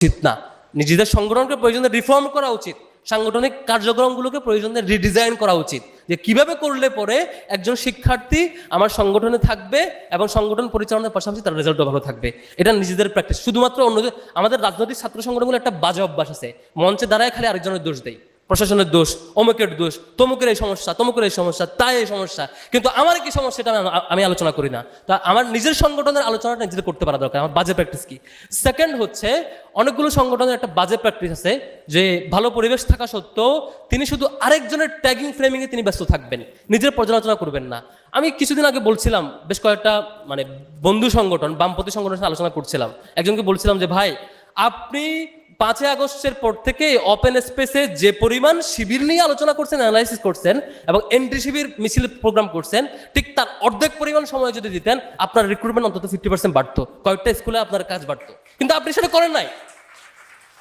উচিত না। নিজেদের সংগঠনকে প্রয়োজনে রিফর্ম করা উচিত। সাংগঠনিক কার্যক্রমগুলোকে প্রয়োজনে রিডিজাইন করা উচিত। যে কীভাবে করলে পরে একজন শিক্ষার্থী আমার সংগঠনে থাকবে এবং সংগঠন পরিচালনার পাশাপাশি তার রেজাল্টও ভালো থাকবে। এটা নিজেদের প্র্যাকটিস শুধুমাত্র অন্য আমাদের রাজনৈতিক ছাত্র সংগঠনগুলো একটা বাজে অভ্যাস আছে। মঞ্চে দাঁড়ায় খালি আরেকজনের দোষ দেয়। প্রশাসনের দোষ, অমুকের দোষ, তমুকের এই সমস্যা, তমুকের এই সমস্যা, তাই এই সমস্যা। কিন্তু আমার কি সমস্যা এটা আমি- আলোচনা করি না। তা আমার নিজের সংগঠনের আলোচনাটা নিজেদের করতে পারা দরকার, আমার বাজে প্র্যাকটিস কি? সেকেন্ড হচ্ছে, অনেকগুলো সংগঠনের একটা বাজে প্র্যাকটিস আছে, যে ভালো পরিবেশ থাকা সত্ত্বেও তিনি শুধু আরেকজনের ট্যাগিং ফ্রেমিংয়ে তিনি ব্যস্ত থাকবেন, নিজের পর্যালোচনা করবেন না। আমি কিছুদিন আগে বলছিলাম, বেশ কয়েকটা মানে বন্ধু সংগঠন, বামপন্থী সংগঠনের আলোচনা করছিলাম। একজনকে বলছিলাম যে, ভাই, আপনি পাঁচই আগস্টের পর থেকে ওপেন স্পেসে যে পরিমাণ শিবির নিয়ে আলোচনা করছেন অ্যানালাইসিস করছেন এবং এন্ট্রি শিবির মিছিল প্রোগ্রাম করছেন, ঠিক তার অর্ধেক পরিমাণ সময় যদি দিতেন, আপনার রিক্রুটমেন্ট অন্তত ফিফটি পার্সেন্ট বাড়তো। কয়েকটা স্কুলে আপনার কাজ বাড়তো। কিন্তু আপনি সেটা করেন নাই।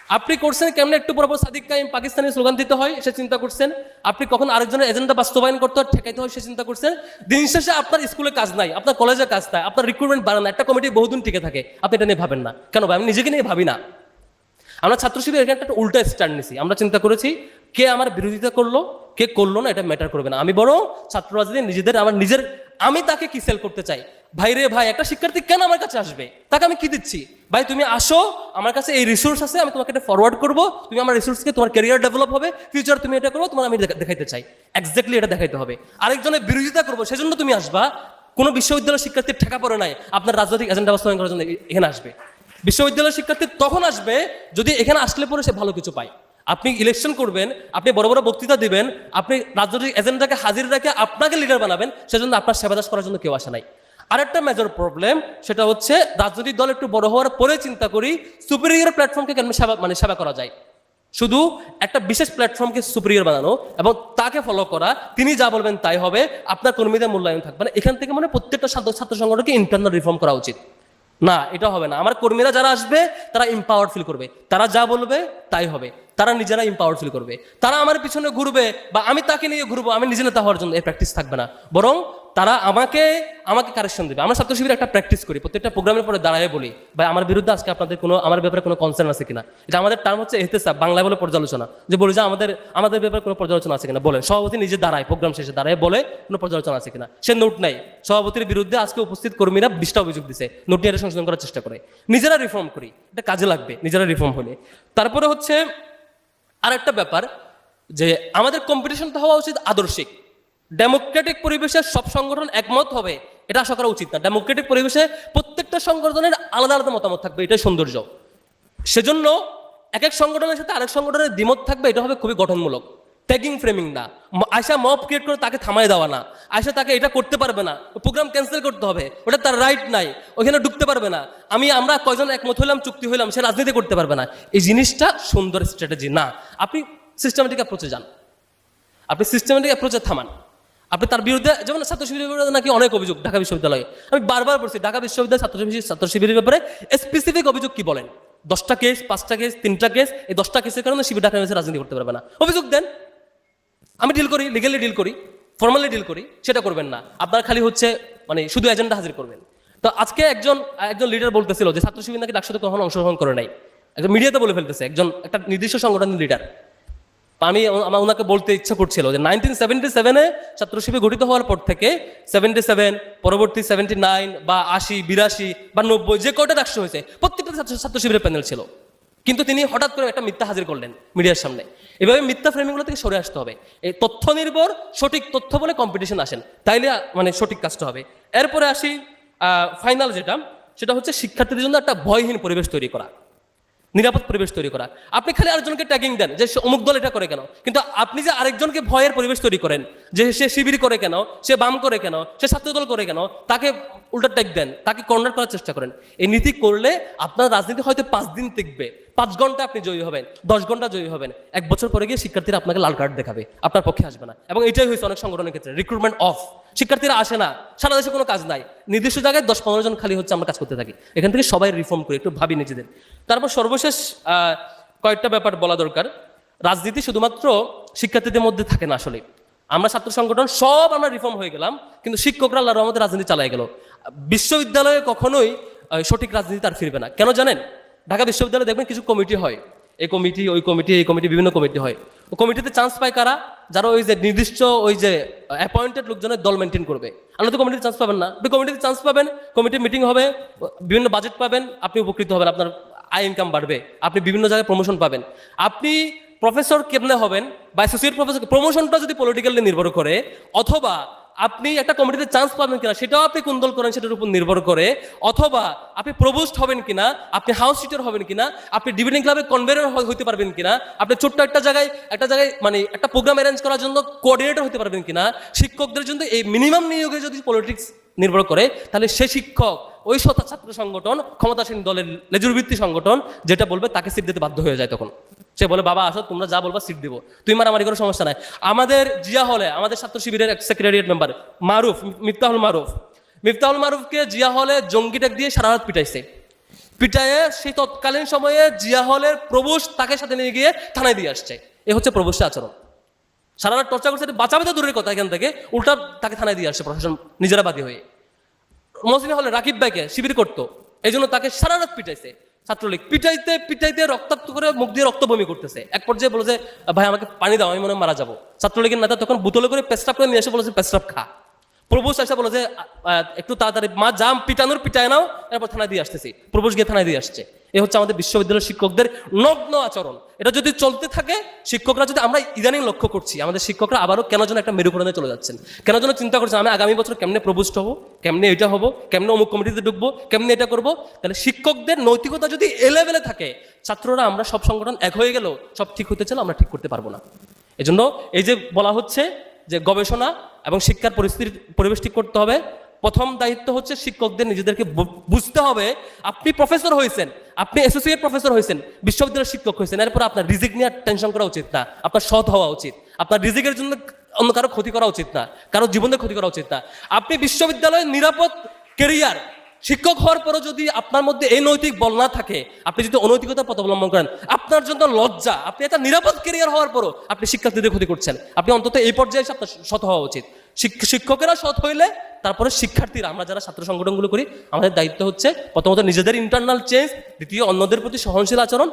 আপনি করছেন কেমন? একটু পর পর সাদিক কাইম পাকিস্তানি স্লোগান দিতে হয়, সে চিন্তা করছেন। আপনি কখন আরেকজনের এজেন্ডা বাস্তবায়ন করতে হয়, ঠেকাইতে হয়, সে চিন্তা করছেন। দিন শেষে আপনার স্কুলে কাজ নাই, আপনার কলেজে কাজ নাই, আপনার রিক্রুটমেন্ট বাড়ে না। একটা কমিটি বহুদিন টিকে থাকে। আপনি এটা নিয়ে ভাবেন না। কেন ভাই? আমি নিজেকে নিয়ে ভাবি না। আমরা ছাত্র শিবির এখানে একটা উল্টা স্ট্যান্ড নিছি। আমরা চিন্তা করেছি, কে আমার বিরোধিতা করল, কে করল না, এটা ম্যাটার করবে না। আমি বড় ছাত্র রাজনীতি নিজেদের, আমার নিজের, আমি তাকে কি সেল করতে চাই? ভাই রে ভাই, একটা শিক্ষার্থী কেন আমার কাছে আসবে? তাকে আমি কি দিচ্ছি? ভাই, তুমি আসো, আমার কাছে এই রিসোর্স আছে, আমি তোমাকে এটা ফরওয়ার্ড করব, তুমি আমার রিসোর্সকে তোমার ক্যারিয়ার ডেভেলপ হবে ফিউচার তুমি এটা করব তোমার আমি দেখাইতে চাই। এক্স্যাক্টলি এটা দেখাইতে হবে। আরেকজনের বিরোধিতা করব, সেজন্য তুমি আসবা। কোনো বিশ্ববিদ্যালয়ের শিক্ষার্থীর ঠেকা পড়ে নাই, আপনার রাজনৈতিক এজেন্ডা বাস্তবায়ন করার জন্য এখানে আসবে। বিশ্ববিদ্যালয়ের শিক্ষার্থী তখন আসবে যদি এখানে আসলে পরে সে ভালো কিছু পায়। আপনি ইলেকশন করবেন, আপনি বড় বড় বক্তৃতা দিবেন, আপনি রাজনৈতিক এজেন্ডাকে হাজির রেখে আপনাকে লিডার বানাবেন, সেজন্য আপনার সেবাদাস করার জন্য কেউ আসে নাই। আরেকটা মেজর প্রবলেম সেটা হচ্ছে রাজনৈতিক দল একটু বড় হওয়ার পরে চিন্তা করি সুপিরিয়র প্ল্যাটফর্মকে কেন সেবা মানে সেবা করা যায়। শুধু একটা বিশেষ প্ল্যাটফর্মকে সুপিরিয়র বানানো এবং তাকে ফলো করা, তিনি যা বলবেন তাই হবে, আপনার কর্মীদের মূল্যায়ন থাকবে না। এখান থেকে মানে প্রত্যেকটা ছাত্র ছাত্র সংগঠনকে ইন্টারনাল রিফর্ম করা উচিত। না, এটা হবে না। আমার কর্মীরা যারা আসবে, তারা ইম্পাওয়ার্ড ফিল করবে। তারা যা বলবে, তাই হবে। তারা নিজেরা ইম্পাওয়ার্ড ফিল করবে। তারা আমার পিছনে ঘুরবে, বা আমি তাকে নিয়ে ঘুরবো, আমি নিজে নেতা হওয়ার জন্য এই প্র্যাকটিস থাকবে না। বরং তারা আমাকে আমাকে কারেকশন দেবে। আমরা ছাত্র শিবিরে একটা প্র্যাকটিস করি, প্রত্যেকটা প্রোগ্রামের পরে দাঁড়ায় বলি, ভাই, আমার বিরুদ্ধে আজকে আপনাদের কোনো, আমার ব্যাপারে কোনো কনসার্ন আছে কিনা? এটা আমাদের টার্ম হচ্ছে এহতেসাব বাংলা বলে পর্যালোচনা। যে বলি যে আমাদের আমাদের ব্যাপারে কোনো পর্যালোচনা আছে কিনা বলেন সভাপতি নিজে দাঁড়ায় প্রোগ্রাম শেষে দাঁড়ায়, বলে কোনো পর্যালোচনা আছে কিনা। সে নোট নাই সভাপতির বিরুদ্ধে আজকে উপস্থিত কর্মীরা বিশটা অভিযোগ দিছে, নোট নিয়ে সংশোধন করার চেষ্টা করে। নিজেরা রিফর্ম করি, এটা কাজে লাগবে, নিজেরা রিফর্ম হলে। তারপরে হচ্ছে আর একটা ব্যাপার, যে আমাদের কম্পিটিশনটা হওয়া উচিত আদর্শিক। ডেমোক্রেটিক পরিবেশে সব সংগঠন একমত হবে, এটা আশা করা উচিত না। ডেমোক্রেটিক পরিবেশে প্রত্যেকটা সংগঠনের আলাদা আলাদা মতামত থাকবে, এটাই সৌন্দর্য। সেজন্য এক এক সংগঠনের সাথে আরেক সংগঠনের দ্বিমত থাকবে, এটা হবে খুবই গঠনমূলক। ট্যাগিং ফ্রেমিং না। আয়সা মব ক্রিয়েট করে তাকে থামাই দেওয়া না। আয়সা তাকে এটা করতে পারবে না। প্রোগ্রাম ক্যান্সেল করতে হবে। ওটা তার রাইট নাই। ওখানে ঢুকতে পারবে না। আমি, আমরা কয়জন একমত হইলাম, চুক্তি হইলাম, সে রাজনীতি করতে পারবে না। এই জিনিসটা সুন্দর স্ট্র্যাটেজি না। আপনি সিস্টেমেটিক অ্যাপ্রোচে যান। আপনি সিস্টেমেটিক অ্যাপ্রোচে থামান। আপনি তার বিরুদ্ধে, যেমন ছাত্র শিবিরের বিরুদ্ধে নাকি অনেক অভিযোগ, ঢাকা বিশ্ববিদ্যালয়ে। আমি বারবার বলছি, ঢাকা বিশ্ববিদ্যালয় ছাত্র শিবির ছাত্র শিবিরের ব্যাপারে স্পেসিফিক অভিযোগ কি বলেন? দশটা কেস পাঁচটা কেস তিনটা কেস এই দশটা কেসের কারণে শিবির ঢাকা ইউনিভার্সিটি রাজনীতি করতে পারবে না। অভিযোগ দেন। আমি ডিল করি লিগালি ডিল করি ফর্মালি ডিল করি, সেটা করবেন না। আপনার খালি হচ্ছে মানে শুধু এজেন্ডা হাজির করবেন। তো আজকে একজন একজন লিডার বলতেছিল যে ছাত্র শিবির নাকি ডাকসাথে কখনো অংশগ্রহণ করে নাই। একজন মিডিয়াতে বলে ফেলতেছে, একজন, একটা নির্দিষ্ট সংগঠনের লিডার আমি আমার ওনাকে বলতে ইচ্ছা করছিল যে নাইনটিন সেভেন্টি সেভেনে ছাত্র শিবির গঠিত হওয়ার পর থেকে সেভেন্টি সেভেন পরবর্তী সেভেন্টি নাইন বা আশি, বিরাশি বা নব্বই যে কয়টা রাষ্ট্র হয়েছে, প্রত্যেকটা ছাত্র ছাত্র শিবিরের প্যানেল ছিল। কিন্তু তিনি হঠাৎ করে একটা মিথ্যা হাজির করলেন মিডিয়ার সামনে। এভাবে মিথ্যা ফ্রেমিংগুলো থেকে সরে আসতে হবে। এই তথ্য নির্ভর, সঠিক তথ্য বলে কম্পিটিশন আসেন। তাইলে মানে সঠিক কাজটা হবে। এরপরে আসি ফাইনাল যেটা, সেটা হচ্ছে শিক্ষার্থীদের জন্য একটা ভয়হীন পরিবেশ তৈরি করা। নিরাপদ পরিবেশ তৈরি করা। আপনি খালি আরেকজনকে ট্যাগিং দেন যে অমুক দল এটা করে কেন। কিন্তু আপনি যে আরেকজনকে ভয়ের পরিবেশ তৈরি করেন, যে সে শিবির করে কেন, সে বাম করে কেন, সে ছাত্র দল করে কেন, তাকে উল্টা ট্যাগ দেন, তাকে কর্নার করার চেষ্টা করেন। এই নীতি করলে আপনার রাজনীতি হয়তো পাঁচ দিন টিকবে। পাঁচ ঘণ্টা আপনি জয়ী হবেন, দশ ঘণ্টা জয়ী হবেন। এক বছর পরে গিয়ে শিক্ষার্থীরা আপনাকে লাল কার্ড দেখাবে, আপনার পক্ষে আসবে না। এবং এটাই হয়েছে অনেক সংগঠনের ক্ষেত্রে রিক্রুটমেন্ট অফ শিক্ষার্থীরা আসে না, সারা দেশে কোনো কাজ নাই। নির্দিষ্ট জায়গায় দশ পনেরো জন খালি হচ্ছে আমরা কাজ করতে থাকি। এখান থেকে সবাই রিফর্ম করি, একটু ভাবি নিজেদের। তারপর সর্বশেষ কয়েকটা ব্যাপার বলা দরকার। রাজনীতি শুধুমাত্র শিক্ষার্থীদের মধ্যে থাকে না আসলে। আমরা ছাত্র সংগঠন, সব আমরা রিফর্ম হয়ে গেলাম, কিন্তু শিক্ষকরা আল্লাহর রহমতে রাজনীতি চালাই গেল। বিশ্ববিদ্যালয়ে কখনোই সঠিক রাজনীতি আর ফিরবে না। কেন জানেন? ঢাকা বিশ্ববিদ্যালয়ে দেখবেন কিছু কমিটি হয়। এই কমিটি, ওই কমিটি, এই কমিটি, বিভিন্ন কমিটি হয়। ও কমিটিতে চান্স পায় কারা? যারা ওই যে নির্দিষ্ট ওই যে অ্যাপয়েন্টেড লোকজনের দল মেনটেন করবে। আপনি তো কমিটিতে চান্স পাবেন না। আপনি কমিটিতে চান্স পাবেন, কমিটির মিটিং হবে, বিভিন্ন বাজেট পাবেন, আপনি উপকৃত হবেন, আপনার আয় ইনকাম বাড়বে, আপনি বিভিন্ন জায়গায় প্রমোশন পাবেন। আপনি প্রফেসর কেমনে হবেন বা অ্যাসোসিয়েট প্রফেসর প্রমোশনটা যদি পলিটিক্যালি নির্ভর করে, অথবা আপনি একটা কমিটিতে চান্স পাবেন কিনা, সেটাও আপনি কুন্দল করেন, সেটার উপর নির্ভর করে। অথবা আপনি প্রবোস্ট হবেন কিনা, আপনি হাউস সিটার হবেন কিনা, আপনি ডিবেটিং ক্লাবে কনভেনর হতে পারবেন কিনা, আপনি ছোট্ট একটা জায়গায় একটা জায়গায় মানে একটা প্রোগ্রাম অ্যারেঞ্জ করার জন্য কোঅর্ডিনেটর হতে পারবেন কিনা, শিক্ষকদের জন্য এই মিনিমাম নিয়োগে যদি পলিটিক্স নির্ভর করে, তাহলে সে শিক্ষক ওই শত ছাত্র সংগঠন, ক্ষমতাসীন দলের লেজুর সংগঠন, যেটা বলবে তাকে সিট দিতে বাধ্য হয়ে যায় তখন। সে বলে, বাবা, আসো, তোমরা যা বলবা সিট দিব। তুই মারামারি কোনো সমস্যা নাই। আমাদের জিয়া হলে, আমাদের ছাত্র শিবিরের এক সেক্রেটারিয়েট মেম্বার মারুফ, মিফতাহুল মারুফ। মিফতাহুল মারুফকে জিয়া হলে জঙ্গি ট্যাগ দিয়ে সারা রাত পিটাইছে। পিটায়ে সেই তৎকালীন সময়ে জিয়া হলের প্রবোস তাকে সাথে নিয়ে গিয়ে থানায় দিয়ে আসছে। এ হচ্ছে প্রবোসের আচরণ। সারা রাত টর্চা করছে বাঁচাবে তো দূরের কথা এখান থেকে। উল্টা তাকে থানায় দিয়ে আসছে প্রশাসন নিজেরা বাদী হয়ে। মহসিন হলে রাকিব ভাইকে শিবির করতো। এই জন্য তাকে সারা রাত পিটাইছে। ছাত্রলীগ পিটাইতে পিটাইতে রক্তাক্ত করে মুখ দিয়ে রক্ত বমি করতেছে। এক পর্যায়ে বলে যে, ভাই, আমাকে পানি দাও, আমি মনে মারা যাব। ছাত্রলীগের নেতা তখন বোতলে করে পেস্টাপ করে নিয়ে এসে বলেছে পেস্টাপ খা। প্রবোস এসে বলে যে একটু তাড়াতাড়ি, মা জাম পিটানোর পিটায় নাও, এরপর থানায় দিয়ে আসতেছি। প্রভুষ গিয়ে থানায় দিয়ে আসছে। এ হচ্ছে আমাদের বিশ্ববিদ্যালয়ের শিক্ষকদের নগ্ন আচরণ। এটা যদি চলতে থাকে, শিক্ষকরা যদি আমরা ইদানিং লক্ষ্য করছি, আমাদের শিক্ষকরা আবারও কেন যেন একটা মেরুকরণে চলে যাচ্ছেন। কেন যেন চিন্তা করছেন আমি আগামী বছর কেমনে প্রবুষ্ট হব, কেমনে এটা হব, কেমনে অমুক কমিটিতে ঢুকবো, কেমনে এটা করব? তাহলে শিক্ষকদের নৈতিকতা যদি এলেভেলে থাকে, ছাত্ররা আমরা সব সংগঠন এক হয়ে গেলেও সব ঠিক হতে চাইলে আমরা ঠিক করতে পারব না। এজন্য এই যে বলা হচ্ছে যে গবেষণা এবং শিক্ষার পরিস্থিতির পরিবেশ ঠিক করতে হবে, প্রথম দায়িত্ব হচ্ছে শিক্ষকদের নিজেদেরকে বুঝতে হবে, আপনি প্রফেসর হয়েছেন আপনি অ্যাসোসিয়েট প্রফেসর হয়েছেন, বিশ্ববিদ্যালয়ের শিক্ষক হয়েছেন, এরপর আপনার রিজিক নিয়ে টেনশন করা উচিত না, আপনার সৎ হওয়া উচিত, আপনার রিজিকের জন্য অন্য কারও ক্ষতি করা উচিত না, কারও জীবনের ক্ষতি করা উচিত না। আপনি বিশ্ববিদ্যালয়ের নিরাপদ কেরিয়ার শিক্ষক হওয়ার পরও যদি আপনার মধ্যে এই নৈতিক বল না থাকে, আপনি যদি অনৈতিকতা পথ অবলম্বন করেন, আপনার জন্য লজ্জা, আপনি একটা নিরাপদ কেরিয়ার হওয়ার পরও আপনি শিক্ষার্থীদের ক্ষতি করছেন। আপনি অন্তত এই পর্যায়ে আপনার সৎ হওয়া উচিত। শিক্ষকেরা সৎ হইলে তারপরে শিক্ষার্থীরা, আমরা যারা ছাত্র সংগঠনগুলো করি, আমাদের দায়িত্ব হচ্ছে প্রথমত নিজেদের ইন্টারনাল চেঞ্জ দ্বিতীয় অন্যদের প্রতি সহনশীল আচরণ।